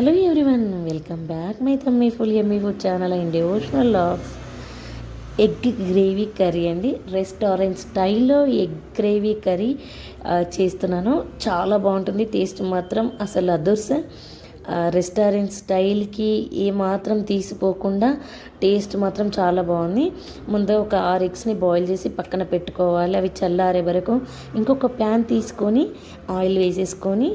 Hello everyone welcome back my tummy full Emmy food channel and devotional logs. Egg gravy curry అండి. Restaurant స్టైల్లో egg gravy curry చేస్తున్నాను. చాలా బాగుంటుంది taste మాత్రం అసలు అదుర్స రెస్టారెంట్ స్టైల్కి ఏ మాత్రం తీసిపోకుండా టేస్ట్ మాత్రం చాలా బాగుంది. ముందు ఒక ఆరు ఎగ్స్ని బాయిల్ చేసి పక్కన పెట్టుకోవాలి. అవి చల్లారే వరకు ఇంకొక ప్యాన్ తీసుకొని ఆయిల్ వేసేసుకొని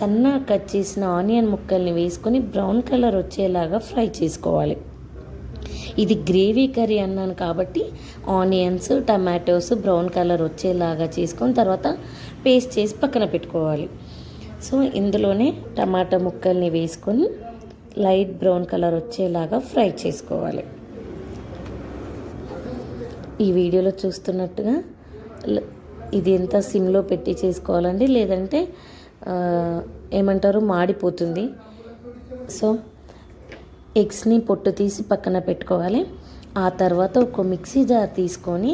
సన్న కట్ చేసిన ఆనియన్ ముక్కల్ని వేసుకొని బ్రౌన్ కలర్ వచ్చేలాగా ఫ్రై చేసుకోవాలి. ఇది గ్రేవీ కర్రీ అన్నాను కాబట్టి ఆనియన్స్ టమాటోస్ బ్రౌన్ కలర్ వచ్చేలాగా చేసుకొని తర్వాత పేస్ట్ చేసి పక్కన పెట్టుకోవాలి. సో ఇందులోనే టమాటా ముక్కల్ని వేసుకొని లైట్ బ్రౌన్ కలర్ వచ్చేలాగా ఫ్రై చేసుకోవాలి. ఈ వీడియోలో చూస్తున్నట్టుగా ఇది ఎంత సిమ్లో పెట్టి చేసుకోవాలండి? లేదంటే ఏమంటారు? మాడిపోతుంది. సో ఎగ్స్ని పొట్టు తీసి పక్కన పెట్టుకోవాలి. ఆ తర్వాత ఒక మిక్సీ జార్ తీసుకొని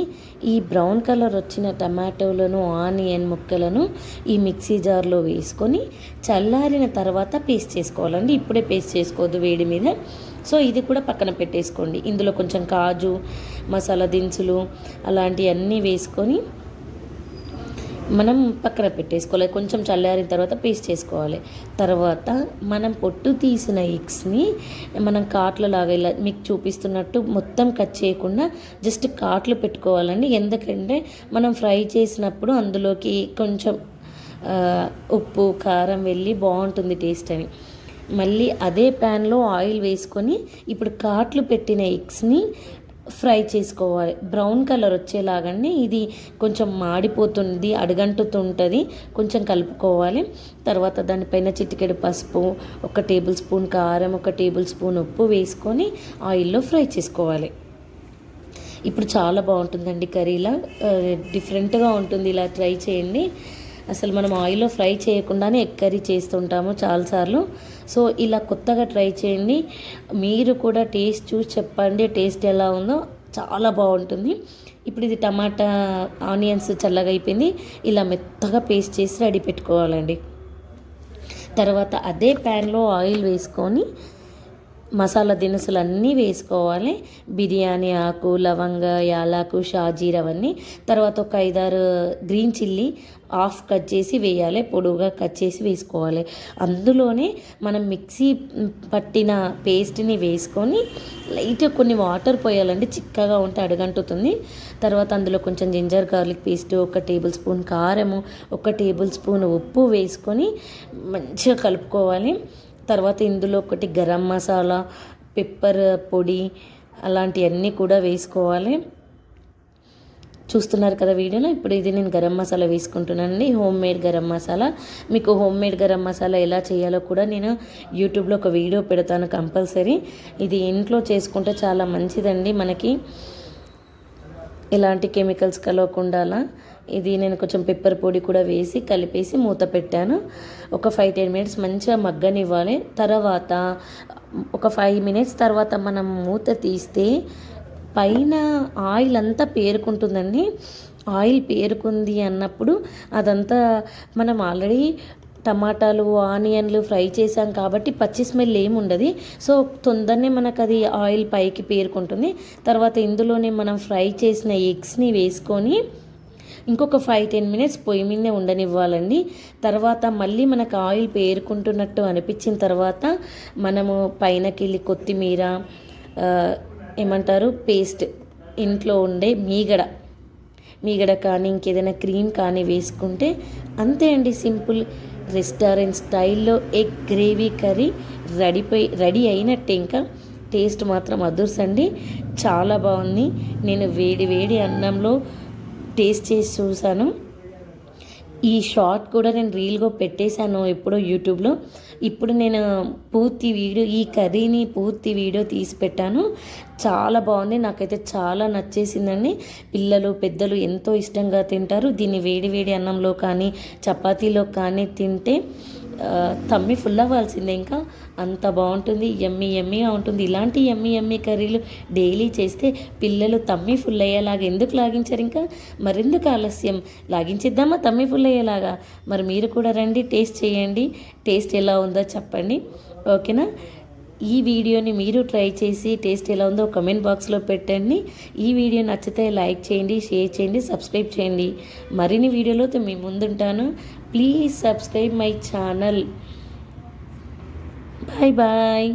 ఈ బ్రౌన్ కలర్ వచ్చిన టమాటోలను ఆనియన్ ముక్కలను ఈ మిక్సీ జార్లో వేసుకొని చల్లారిన తర్వాత పేస్ట్ చేసుకోవాలండి. ఇప్పుడే పేస్ట్ చేసుకోవద్దు వేడి మీద. సో ఇది కూడా పక్కన పెట్టేసుకోండి. ఇందులో కొంచెం కాజు మసాలా దినుసులు అలాంటివన్నీ వేసుకొని మనం పక్కన పెట్టేసుకోవాలి. కొంచెం చల్లారిన తర్వాత పేస్ట్ చేసుకోవాలి. తర్వాత మనం పొట్టు తీసిన ఎగ్స్ని మనం కాట్ల లాగా ఇలా మీకు చూపిస్తున్నట్టు మొత్తం కట్ చేయకుండా జస్ట్ కాట్లు పెట్టుకోవాలండి. ఎందుకంటే మనం ఫ్రై చేసినప్పుడు అందులోకి కొంచెం ఉప్పు కారం వెళ్ళి బాగుంటుంది టేస్ట్ అని. మళ్ళీ అదే ప్యాన్లో ఆయిల్ వేసుకొని ఇప్పుడు కాట్లు పెట్టిన ఎగ్స్ని ఫ్రై చేసుకోవాలి. బ్రౌన్ కలర్ వచ్చేలాగానే ఇది కొంచెం మాడిపోతుంది అడుగంటుతుంటుంది. కొంచెం కలుపుకోవాలి. తర్వాత దానిపైన చిటికెడు పసుపు ఒక టేబుల్ స్పూన్ కారం ఒక టేబుల్ స్పూన్ ఉప్పు వేసుకొని ఆయిల్లో ఫ్రై చేసుకోవాలి. ఇప్పుడు చాలా బాగుంటుందండి కర్రీలా. డిఫరెంట్గా ఉంటుంది. ఇలా ట్రై చేయండి. అసలు మనం ఆయిల్లో ఫ్రై చేయకుండానే ఎగ్ కర్రీ చేస్తుంటాము చాలాసార్లు. సో ఇలా కొత్తగా ట్రై చేయండి. మీరు కూడా టేస్ట్ చూసి చెప్పండి టేస్ట్ ఎలా ఉందో. చాలా బాగుంటుంది. ఇప్పుడు ఇది టమాటా ఆనియన్స్ చల్లగా అయిపోయింది. ఇలా మెత్తగా పేస్ట్ చేసి రెడీ పెట్టుకోవాలండి. తర్వాత అదే ప్యాన్లో ఆయిల్ వేసుకొని మసాలా దినుసులు అన్నీ వేసుకోవాలి. బిర్యానీ ఆకు లవంగ యాలాకు షాజీర్ అవన్నీ. తర్వాత ఒక ఐదారు గ్రీన్ చిల్లీ హాఫ్ కట్ చేసి వేయాలి. పొడువుగా కట్ చేసి వేసుకోవాలి. అందులోనే మనం మిక్సీ పట్టిన పేస్ట్ని వేసుకొని లైట్గా కొన్ని వాటర్ పోయాలండి. చిక్కగా ఉంటే అడుగంటుతుంది. తర్వాత అందులో కొంచెం జింజర్ గార్లిక్ పేస్ట్ ఒక టేబుల్ స్పూన్ కారము ఒక టేబుల్ స్పూన్ ఉప్పు వేసుకొని మంచిగా కలుపుకోవాలి. తర్వాత ఇందులో ఒకటి గరం మసాలా పెప్పర్ పొడి అలాంటివన్నీ కూడా వేసుకోవాలి. చూస్తున్నారు కదా వీడియోలో? ఇప్పుడు ఇది నేను గరం మసాలా వేసుకుంటున్నానండి. Homemade garam masala. మీకు హోమ్ మేడ్ గరం మసాలా ఎలా చేయాలో కూడా నేను యూట్యూబ్లో ఒక వీడియో పెడతాను కంపల్సరీ. ఇది ఇంట్లో చేసుకుంటే చాలా మంచిదండి మనకి. ఎలాంటి కెమికల్స్ కలవకుండా అలా ఇది నేను కొంచెం పెప్పర్ పొడి కూడా వేసి కలిపేసి మూత పెట్టాను. ఒక ఫైవ్ టెన్ మినిట్స్ మంచిగా మగ్గనివ్వాలి. తర్వాత ఒక ఫైవ్ మినిట్స్ తర్వాత మనం మూత తీస్తే పైన ఆయిల్ అంతా పేరుకుంటుందండి. ఆయిల్ పేరుకుంది అన్నప్పుడు అదంతా మనం ఆల్రెడీ టమాటాలు ఆనియన్లు ఫ్రై చేసాం కాబట్టి పచ్చి స్మెల్ ఏమి ఉండదు. సో తొందరనే మనకు అది ఆయిల్ పైకి పేరుకుంటుంది. తర్వాత ఇందులోనే మనం ఫ్రై చేసిన ఎగ్స్ని వేసుకొని ఇంకొక ఫైవ్ టెన్ మినిట్స్ పొయ్యి మీదే ఉండనివ్వాలండి. తర్వాత మళ్ళీ మనకు ఆయిల్ పేరుకుంటున్నట్టు అనిపించిన తర్వాత మనము పైనకెళ్ళి కొత్తిమీర ఏమంటారు పేస్ట్ ఇంట్లో ఉండే మీగడ మీగడ కానీ ఇంకేదైనా క్రీమ్ కానీ వేసుకుంటే అంతే అండి సింపుల్. రెస్టారెంట్ స్టైల్లో ఎగ్ గ్రేవీ కర్రీ రెడీపోయి రెడీ అయినట్టే ఇంకా. టేస్ట్ మాత్రం అదుర్సండి చాలా బాగుంది. నేను వేడి వేడి అన్నంలో టేస్ట్ చేసి చూశాను ఈ షార్ట్ కూడా నేను రీల్గా పెట్టేశాను ఎప్పుడో యూట్యూబ్లో. ఇప్పుడు నేను పూర్తి వీడియో ఈ కర్రీని పూర్తి వీడియో తీసి పెట్టాను. చాలా బాగుంది నాకైతే చాలా నచ్చేసిందండి. పిల్లలు పెద్దలు ఎంతో ఇష్టంగా తింటారు. దీన్ని వేడి వేడి అన్నంలో కానీ చపాతీలో కానీ తింటే తమ్మి ఫుల్ అవ్వాల్సిందే ఇంకా. అంత బాగుంటుంది ఎమ్మి ఎమ్మిగా ఉంటుంది. ఇలాంటి ఎమ్మి ఎమ్మి కర్రీలు డైలీ చేస్తే పిల్లలు తమ్మి ఫుల్ అయ్యేలాగా ఎందుకు లాగించారు ఇంకా? మరెందుకు ఆలస్యం? లాగించిద్దామా తమ్మి ఫుల్ అయ్యేలాగా? మరి మీరు కూడా రండి టేస్ట్ చేయండి. టేస్ట్ ఎలా ఉందో చెప్పండి. ఓకేనా? ఈ వీడియోని మీరు ట్రై చేసి టేస్ట్ ఎలా ఉందో కమెంట్ బాక్స్లో పెట్టండి. ఈ వీడియో నచ్చితే లైక్ చేయండి షేర్ చేయండి సబ్స్క్రైబ్ చేయండి. మరిన్ని వీడియోలతో మీ ముందుంటాను. Please subscribe my channel bye bye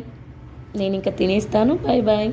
నేను ఇంకా తినేస్తాను. Bye bye